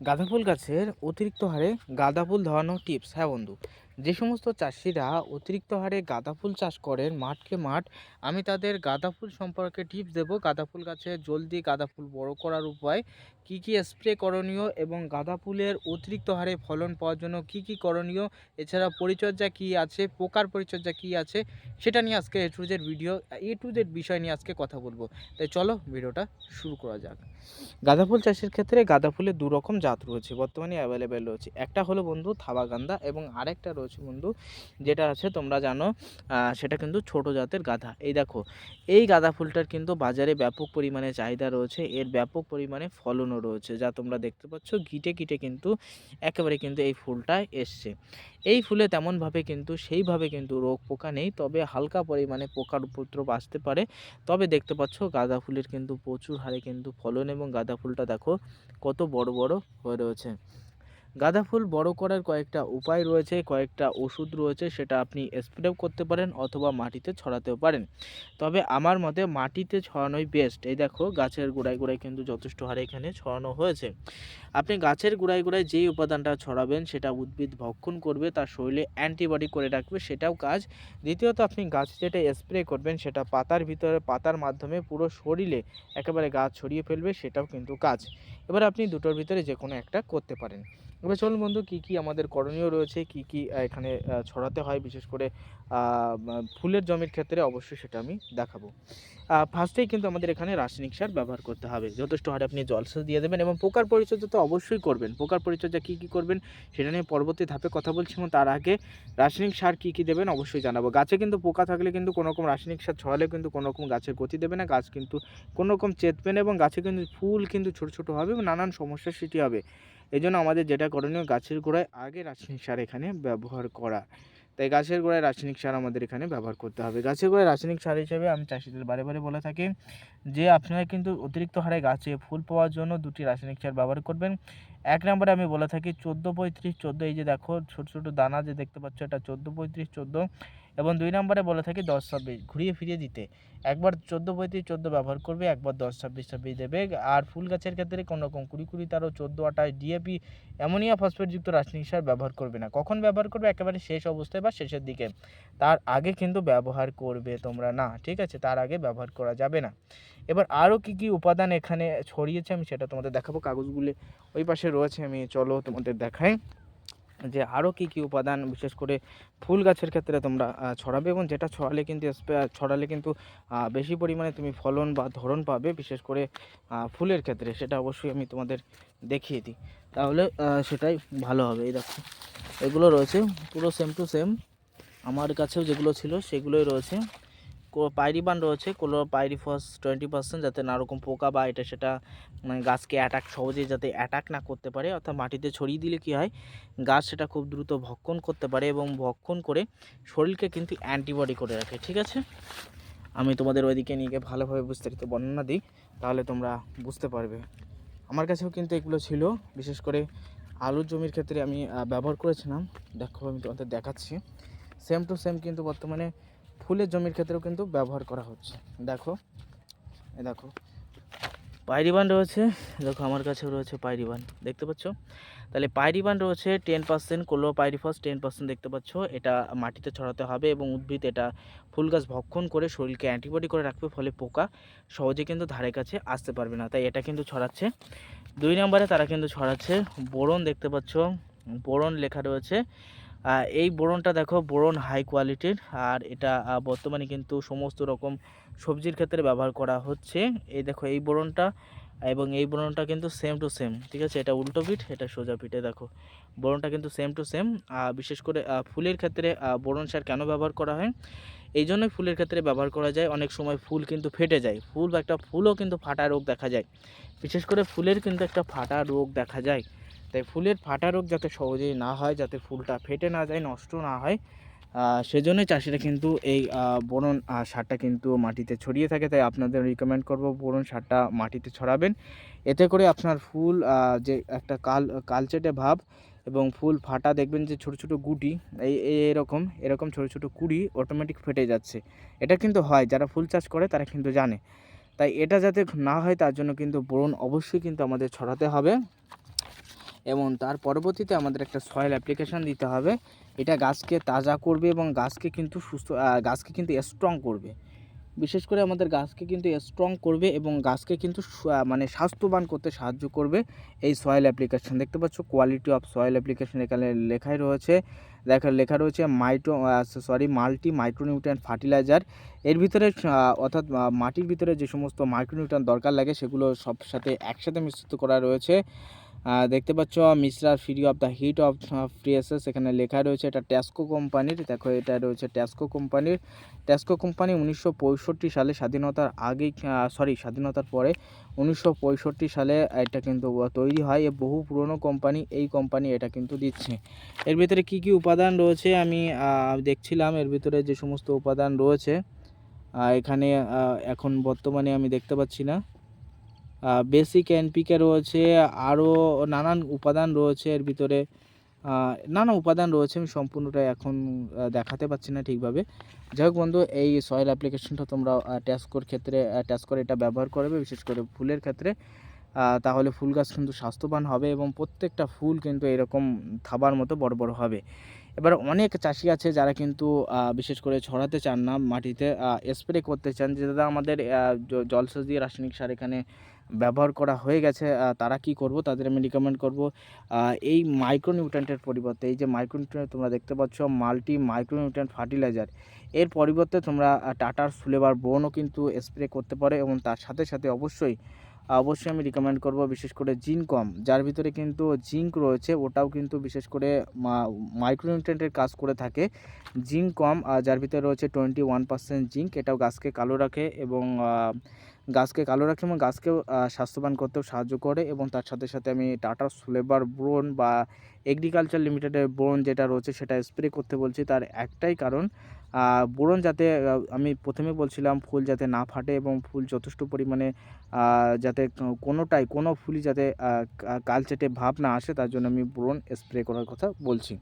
গাঁদা ফুল গাছের অতিরিক্ত হারে গাঁদা ফুল ধরানোর টিপস হ্যাঁ বন্ধু যে সমস্ত চাষিরা অতিরিক্ত হারে গাঁদা ফুল চাষ করেন মাঠকে মাঠ, আমি তাদের গাঁদা ফুল সম্পর্কে টিপস দেবো। গাঁদা ফুল গাছে জলদি গাঁদা ফুল বড় করার উপায় কি কি স্প্রে করণীয় এবং গাঁদা ফুলের অতিরিক্ত হারে ফলন পাওয়ার জন্য কি কি করণীয়? এছাড়া পরিচর্যা কি আছে? পোকার পরিচর্যা কি আছে? সেটা নিয়ে আজকে A to Z video A to Z বিষয় নিয়ে আজকে কথা বলব। তাই চলো ভিডিওটা শুরু করা যাক। গাঁদা ফুল চাষের ক্ষেত্রে গাঁদা ফুলের দু রকম জাত রয়েছে, বর্তমানে অ্যাভেলেবেল রয়েছে। একটা হলো বন্ধু থাবা গাঁদা এবং আরেকটা রয়েছে বন্ধু, যেটা আছে তোমরা জানো সেটা কিন্তু ছোট জাতের গাঁদা এই দেখো, এই গাঁদা ফুলটার কিন্তু বাজারে ব্যাপক পরিমাণে চাহিদা রয়েছে, এর ব্যাপক পরিমাণে ফলনও রয়েছে, যা তোমরা দেখতে পাচ্ছ, গিটে গিটে কিন্তু একেবারে কিন্তু এই ফুলটা এসছে। এই ফুলে তেমনভাবে কিন্তু, সেইভাবে কিন্তু রোগ পোকা নেই, তবে হালকা পরিমাণে পোকার উপদ্রব আসতে পারে। তবে দেখতে পাচ্ছ গাঁদা ফুলের কিন্তু প্রচুর হারে কিন্তু ফলন, এবং গাঁদা ফুলটা দেখো, কত বড় বড় হয়ে রয়েছে। গাঁদা ফুল বড় করার কয়েকটা উপায় রয়েছে, কয়েকটা ওষুধ রয়েছে, সেটা আপনি স্প্রেও করতে পারেন অথবা মাটিতে ছড়াতেও পারেন। তবে আমার মতে মাটিতে ছড়ানোই বেস্ট এই দেখো, গাছের গোড়ায় গোড়ায় কিন্তু যথেষ্ট হারে এখানে ছড়ানো হয়েছে। আপনি গাছের গোড়ায় গোড়ায় যেই উপাদানটা ছড়াবেন, সেটা উদ্ভিদ ভক্ষণ করবে, তার শরীরে অ্যান্টিবডি করে রাখবে, সেটাও কাজ। দ্বিতীয়ত, আপনি গাছ যেটা স্প্রে করবেন, সেটা পাতার ভিতরে, পাতার মাধ্যমে পুরো শরীরে একেবারে গাছ ছড়িয়ে ফেলবে, সেটাও কিন্তু কাজ। এবার আপনি দুটোর ভিতরে যে কোনো একটা করতে পারেন। এবার চলুন বন্ধু, কী কী আমাদের করণীয় রয়েছে, কী কী এখানে ছড়াতে হয়, বিশেষ করে ফুলের জমির ক্ষেত্রে অবশ্যই সেটা আমি দেখাবো। ফার্স্টেই কিন্তু আমাদের এখানে রাসায়নিক সার ব্যবহার করতে হবে। যথেষ্ট হারে আপনি জলসেচ দিয়ে দেবেন এবং পোকার পরিচর্যা তো অবশ্যই করবেন। পোকার পরিচর্যা কী কী করবেন সেটা নিয়ে পরবর্তী ধাপে কথা বলছি এবং তার আগে রাসায়নিক সার কী কী দেবেন অবশ্যই জানাব। গাছে কিন্তু পোকা থাকলে কিন্তু কোনো রকম রাসায়নিক সার ছড়ালে কিন্তু কোনো রকম গাছের গতি দেবে না, গাছ কিন্তু কোনো রকম চেতবে না এবং গাছে কিন্তু ফুল কিন্তু ছোটো ছোটো হবে এবং নানান সমস্যার সৃষ্টি হবে। এই আমাদের যেটা করণীয় গাছের গোড়ায় আগে রাসায়নিক সার এখানে ব্যবহার করা। তাই গাছের গোড়ায় রাসায়নিক সার আমাদের এখানে ব্যবহার করতে হবে। গাছের গোড়ায় রাসায়নিক সার হিসেবে আমি চাষিদের বারে বারে বলে থাকি যে, আপনারা কিন্তু অতিরিক্ত হারে গাছে ফুল পাওয়ার জন্য দুটি রাসায়নিক সার ব্যবহার করবেন। এক নম্বরে আমি বলে থাকি চোদ্দ পঁয়ত্রিশ চোদ্দ, এই যে দেখো ছোটো ছোটো দানা যে দেখতে পাচ্ছ এটা চোদ্দ পঁয়ত্রিশ চোদ্দ। এবং দুই নম্বরে বলে থাকি দশ ছাব্বিশ, ঘুরিয়ে ফিরিয়ে দিতে। একবার চোদ্দ পঁয়ত্রিশ চোদ্দ ব্যবহার করবে, একবার দশ ছাব্বিশ ছাব্বিশ দেবে। আর ফুল গাছের ক্ষেত্রে কোনো রকম কুড়ি কুড়ি তারও চোদ্দ, আঠাশ, ডিএপি, অ্যামোনিয়া ফসফেটযুক্ত রাসায়নিক সার ব্যবহার করবে না। কখন ব্যবহার করবে? একেবারে শেষ অবস্থায় বা শেষের দিকে। তার আগে কিন্তু ব্যবহার করবে তোমরা না, ঠিক আছে? তার আগে ব্যবহার করা যাবে না। এবার আরও কী কী উপাদান এখানে ছড়িয়েছে আমি সেটা তোমাদের দেখাবো। কাগজগুলি ওই পাশে রয়েছে, আমি চলো তোমাদের দেখাই। আরও কী কী উপাদান, বিশেষ করে ফুল গাছের ক্ষেত্রে তোমরা ছড়াবে এবং যেটা ছড়ালে কিন্তু ছড়ালে কিন্তু বেশি পরিমাণে তুমি ফলন বা ধরন পাবে, বিশেষ করে ফুলের ক্ষেত্রে, সেটা অবশ্যই আমি তোমাদের দেখিয়ে দিই। তাহলে সেটাই ভালো হবে, এই দেখো। এগুলো রয়েছে, পুরো সেম টু সেম আমার কাছেও যেগুলো ছিল, সেগুলোই রয়েছে। পাইরিবান রয়েছে পাইরিফস টোয়েন্টি পার্সেন্ট যাতে না রকম পোকা বা এটা সেটা মানে গাছকে অ্যাটাক সহজেই যাতে অ্যাটাক না করতে পারে, অর্থাৎ মাটিতে ছড়িয়ে দিলে কী হয়, গাছ সেটা খুব দ্রুত ভক্ষণ করতে পারে এবং ভক্ষণ করে শরীরকে কিন্তু অ্যান্টিবডি করে রাখে, ঠিক আছে? আমি তোমাদের ওইদিকে নিয়ে গিয়ে ভালোভাবে বিস্তারিত বর্ণনা দিই, তাহলে তোমরা বুঝতে পারবে। আমার কাছেও কিন্তু এগুলো ছিল, বিশেষ করে আলুর জমির ক্ষেত্রে আমি ব্যবহার করেছিলাম, দেখো আমি তোমাদের দেখাচ্ছি। সেম টু সেম কিন্তু বর্তমানে ফুলের জমির ক্ষেত্রেও কিন্তু ব্যবহার করা হচ্ছে। দেখো, এ দেখো পাইরিবান রয়েছে। দেখো, আমার কাছেও রয়েছে পাইরিবান দেখতে পাচ্ছ? তাহলে পাইরিবান রয়েছে টেন পার্সেন্ট, কোলো পাইরিফস টেন পার্সেন্ট দেখতে পাচ্ছ। এটা মাটিতে ছড়াতে হবে এবং উদ্ভিদ এটা ফুল গাছ ভক্ষণ করে শরীরকে অ্যান্টিবডি করে রাখবে, ফলে পোকা সহজে কিন্তু ধারে কাছে আসতে পারবে না। তাই এটা কিন্তু ছড়াচ্ছে। দুই নম্বরে তারা কিন্তু ছড়াচ্ছে বোরন, দেখতে পাচ্ছ? বোরন লেখা রয়েছে। এই বোরনটা দেখো, বোরন হাই কোয়ালিটির আর এটা বর্তমানে কিন্তু সমস্ত রকম সবজির ক্ষেত্রে ব্যবহার করা হচ্ছে। এই দেখো, এই বোরনটা, এবং এই বোরনটা কিন্তু সেম টু সেম ঠিক আছে? এটা উল্টো পিঠ, এটা সোজা পিঠে দেখো। বোরনটা কিন্তু সেম টু সেম বিশেষ করে ফুলের ক্ষেত্রে বোরন সার কেন ব্যবহার করা হয়? এই জন্যই ফুলের ক্ষেত্রে ব্যবহার করা যায়। অনেক সময় ফুল কিন্তু ফেটে যায়। ফুল বা একটা ফুলও কিন্তু ফাটা রোগ দেখা যায়। বিশেষ করে ফুলের কিন্তু একটা ফাটা রোগ দেখা যায়। তাই ফুলের ফাটা রোগ যাতে সহজেই না হয়, যাতে ফুলটা ফেটে না যায়, নষ্ট না হয় সেজন্যই চাষিরা কিন্তু এই বোরন সারটা কিন্তু মাটিতে ছড়িয়ে থাকে। তাই আপনাদের রিকমেন্ড করব বোরন সারটা মাটিতে ছড়াবেন। এতে করে আপনার ফুল যে একটা কাল, কালচেটে ভাব এবং ফুল ফাটা দেখবেন যে ছোট ছোট গুটি, এই এরকম এরকম ছোট ছোট কুড়ি অটোমেটিক ফেটে যাচ্ছে। এটা কিন্তু হয়, যারা ফুল চাষ করে তারা কিন্তু জানে। তাই এটা যাতে না হয় তার জন্য কিন্তু বোরন অবশ্যই কিন্তু আমাদের ছড়াতে হবে। এবং তার পরবর্তীতে আমাদের একটা সয়েল অ্যাপ্লিকেশান দিতে হবে। এটা গাছকে তাজা করবে এবং গাছকে কিন্তু সুস্থ গাছকে কিন্তু স্ট্রং করবে। বিশেষ করে আমাদের গাছকে কিন্তু স্ট্রং করবে এবং গাছকে কিন্তু মানে স্বাস্থ্যবান করতে সাহায্য করবে এই সয়েল অ্যাপ্লিকেশন দেখতে পাচ্ছ কোয়ালিটি অফ সয়েল অ্যাপ্লিকেশন এখানে লেখাই রয়েছে। দেখা, লেখা রয়েছে মাইটো সরি মাল্টি মাইক্রোনিউট্রিয়েন্ট ফার্টিলাইজার এর ভিতরে অর্থাৎ মাটির ভিতরে যে সমস্ত মাইক্রোনিউট্রিয়েন্ট দরকার লাগে সেগুলো সব সাথে একসাথে মিশ্রিত করা রয়েছে। দেখতে পাচ্ছ মিশ্রার free of the heat of ফ্রিএসএস এখানে লেখা রয়েছে, এটা ট্যাস্কো কোম্পানির দেখো, এটা রয়েছে ট্যাস্কো কোম্পানির ট্যাস্কো কোম্পানি উনিশশো পঁয়ষট্টি সালে স্বাধীনতার আগেই সরি স্বাধীনতার পরে উনিশশো পঁয়ষট্টি সালে এটা কিন্তু তৈরি হয় এ বহু পুরনো কোম্পানি এই কোম্পানি এটা কিন্তু দিচ্ছে। এর ভিতরে কি কি উপাদান রয়েছে আমি দেখছিলাম, এর ভিতরে যে সমস্ত উপাদান রয়েছে এখানে এখন বর্তমানে আমি দেখতে পাচ্ছি না। বেসিক এনপিকে রয়েছে, আরও নানান উপাদান রয়েছে এর ভিতরে। নানা উপাদান রয়েছে, আমি সম্পূর্ণটা এখন দেখাতে পাচ্ছি না ঠিকভাবে। যাই হোক বন্ধু, এই সয়েল অ্যাপ্লিকেশনটা তোমরা ট্যাস্কোর ক্ষেত্রে ট্যাস্কোর এটা ব্যবহার করবে, বিশেষ করে ফুলের ক্ষেত্রে। তাহলে ফুল গাছ কিন্তু স্বাস্থ্যবান হবে এবং প্রত্যেকটা ফুল কিন্তু এরকম থাবার মতো বড় বড় হবে। এবার অনেক চাষি আছে যারা কিন্তু বিশেষ করে ছড়াতে চান না মাটিতে স্প্রে করতে চান। যেটা আমাদের জলসেচ দিয়ে রাসায়নিক সার এখানে ব্যবহার করা হয়ে গেছে তারা কি করব, তাদের আমি রিকমেন্ড করব এই মাইক্রোনিউট্রেন্টের পরিবর্তে, এই যে মাইক্রোনিউট্রেন্ট তোমরা দেখতে পাচ্ছ মাল্টি মাইক্রোনিউট্রেন্ট ফার্টিলাইজার এর পরিবর্তে তোমরা টাটার সুলেবার বোনও কিন্তু স্প্রে করতে পারো এবং তার সাথে সাথে অবশ্যই অবশ্যই আমি রিকমেন্ড করব বিশেষ করে জিনকম যার ভিতরে কিন্তু জিঙ্ক রয়েছে, ওটাও কিন্তু বিশেষ করে মাইক্রোনিউট্রেন্টের কাজ করে থাকে। জিঙ্ক কম যার ভিতরে রয়েছে টোয়েন্টি ওয়ান পার্সেন্ট জিঙ্ক, এটাও গাছকে কালো রাখে এবং গাছকে কালো রাখে এবং গাছকেও আহ, স্বাস্থ্যবান করতেও সাহায্য করে এবং তার সাথে সাথে আমি টাটা সুলেবার ব্রোন বা এগ্রিকালচার লিমিটেডের ব্রোন যেটা রয়েছে সেটা স্প্রে করতে বলছি। তার একটাই কারণ বোরন যাতে আমি প্রথমে বলছিলাম ফুল যাতে না ফাটে এবং ফুল যথেষ্ট পরিমাণে যাতে কোনোটাই কোনো ফুলই যাতে কালচেটে ভাব না আসে তার জন্য আমি বোরন স্প্রে করার কথা বলছি।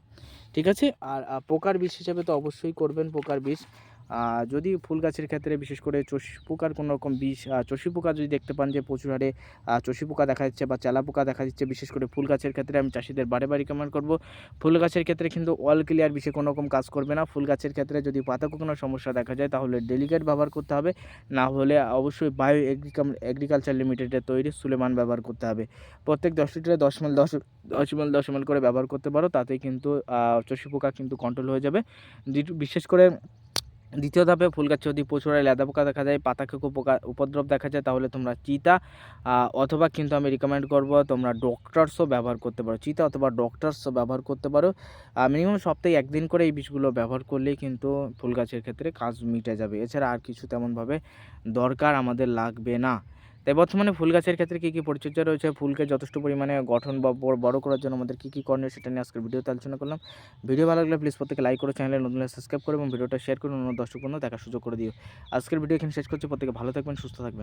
ঠিক আছে? আর পোকার বিষ হিসাবে তো অবশ্যই করবেন পোকার বিষ। যদি ফুল গাছের ক্ষেত্রে বিশেষ করে চষি পোকার কোনো রকম বিষ চষি পোকা যদি দেখতে পান যে প্রচুর হারে চষি পোকা দেখা যাচ্ছে বা চালা পোকা দেখা যাচ্ছে বিশেষ করে ফুল গাছের ক্ষেত্রে আমি চাষিদের বারে বারে রিকমেন্ড করব। ফুল গাছের ক্ষেত্রে কিন্তু অল ক্লিয়ার বিষে কোনো রকম কাজ করবে না। ফুল গাছের ক্ষেত্রে যদি পাতা কোনো সমস্যা দেখা যায়, তাহলে ডেলিকেট ব্যবহার করতে হবে। না হলে অবশ্যই বায়ো এগ্রিকাম এগ্রিকালচার লিমিটেডের তৈরি সুলেমান ব্যবহার করতে হবে। প্রত্যেক দশ লিটারে দশ মিল দশ দশ মিল দশ মিল করে ব্যবহার করতে পারো তাতেই কিন্তু চষি পোকা কিন্তু কন্ট্রোল হয়ে যাবে। বিশেষ করে দ্বিতীয় ধাপে ফুল গাছে যদি প্রচুর লেদা পোকা দেখা যায়, পাতা খেকো পোকা উপদ্রব দেখা যায়, তাহলে তোমরা চিতা অথবা কিন্তু আমি রিকমেন্ড করব তোমরা ডক্টরসও ব্যবহার করতে পারো। চিতা অথবা ডক্টরসও ব্যবহার করতে পারো। মিনিমাম সপ্তাহে একদিন করে এই বিষগুলো ব্যবহার করলেই কিন্তু ফুল গাছের ক্ষেত্রে কাজ মিটে যাবে। এছাড়া আর কিছু তেমনভাবে দরকার আমাদের লাগবে না। তাই বর্তমানে ফুল গাছের ক্ষেত্রে কী কী পরিচর্যা রয়েছে? ফুলকে যথেষ্ট পরিমাণে গঠন বা বড় করার জন্য আমাদের কী কী করণীয় সেটা নিয়ে আজকের ভিডিওতে আলোচনা করলাম। ভিডিও ভালো লাগলে প্লিজ প্রত্যেকে লাইক করে চ্যানেলে নতুন সাবস্ক্রাইব করে এবং ভিডিওটা শেয়ার করে অন্য দর্শক দেখার সুযোগ করে দিও। আজকের ভিডিও এখানে শেষ করছি। প্রত্যেকে ভালো থাকবেন, সুস্থ থাকবেন।